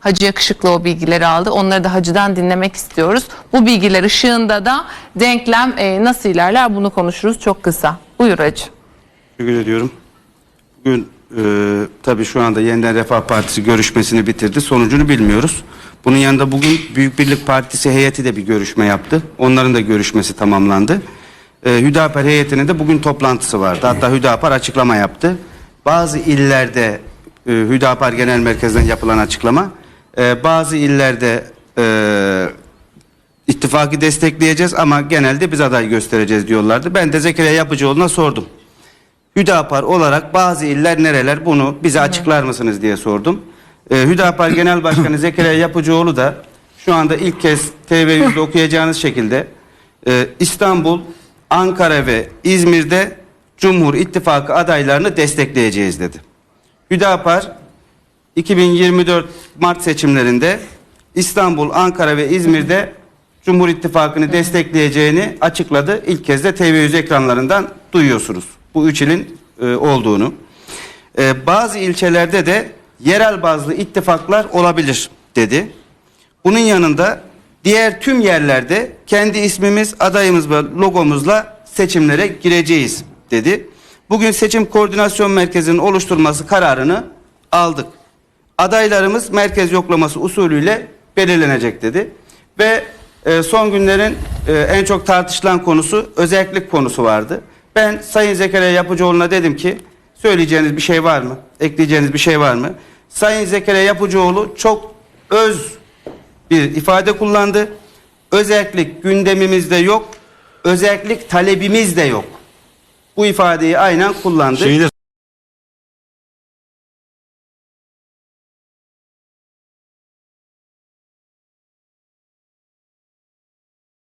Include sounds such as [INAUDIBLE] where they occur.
Hacı Yakışıklı o bilgileri aldı. Onları da hacıdan dinlemek istiyoruz. Bu bilgiler ışığında da denklem e, nasıl ilerler bunu konuşuruz çok kısa. Buyur hacı. Teşekkür ediyorum. Bugün e, tabii şu anda Yeniden Refah Partisi görüşmesini bitirdi. Sonucunu bilmiyoruz. Bunun yanında bugün Büyük Birlik Partisi heyeti de bir görüşme yaptı. Onların da görüşmesi tamamlandı. E, Hüdapar heyetinin de bugün toplantısı vardı. Hatta Hüdapar açıklama yaptı. Bazı illerde e, Hüdapar Genel Merkez'den yapılan açıklama. E, bazı illerde e, ittifakı destekleyeceğiz ama genelde biz aday göstereceğiz diyorlardı. Ben de Zekeriya Yapıcıoğlu'na sordum. Hüdapar olarak bazı iller nereler bunu bize açıklar mısınız diye sordum. Ee, Hüdapar Genel Başkanı [COUGHS] Zekeriya Yapıcıoğlu da şu anda ilk kez TV100'de okuyacağınız şekilde e, İstanbul, Ankara ve İzmir'de Cumhur İttifakı adaylarını destekleyeceğiz dedi. Hüdapar 2024 Mart seçimlerinde İstanbul, Ankara ve İzmir'de Cumhur İttifakı'nı destekleyeceğini açıkladı. İlk kez de TV100 ekranlarından duyuyorsunuz bu üç ilin e, olduğunu. E, bazı ilçelerde de yerel bazlı ittifaklar olabilir dedi. Bunun yanında diğer tüm yerlerde kendi ismimiz, adayımız ve logomuzla seçimlere gireceğiz dedi. Bugün seçim koordinasyon merkezinin oluşturması kararını aldık. Adaylarımız merkez yoklaması usulüyle belirlenecek dedi. Ve e, son günlerin e, en çok tartışılan konusu özellik konusu vardı. Ben Sayın Zekeriya Yapıcıoğlu'na dedim ki söyleyeceğiniz bir şey var mı? Ekleyeceğiniz bir şey var mı? Sayın Zekeriya Yapıcıoğlu çok öz bir ifade kullandı. Özellik gündemimizde yok. Özellik talebimiz de yok. Bu ifadeyi aynen kullandı. Şeyi de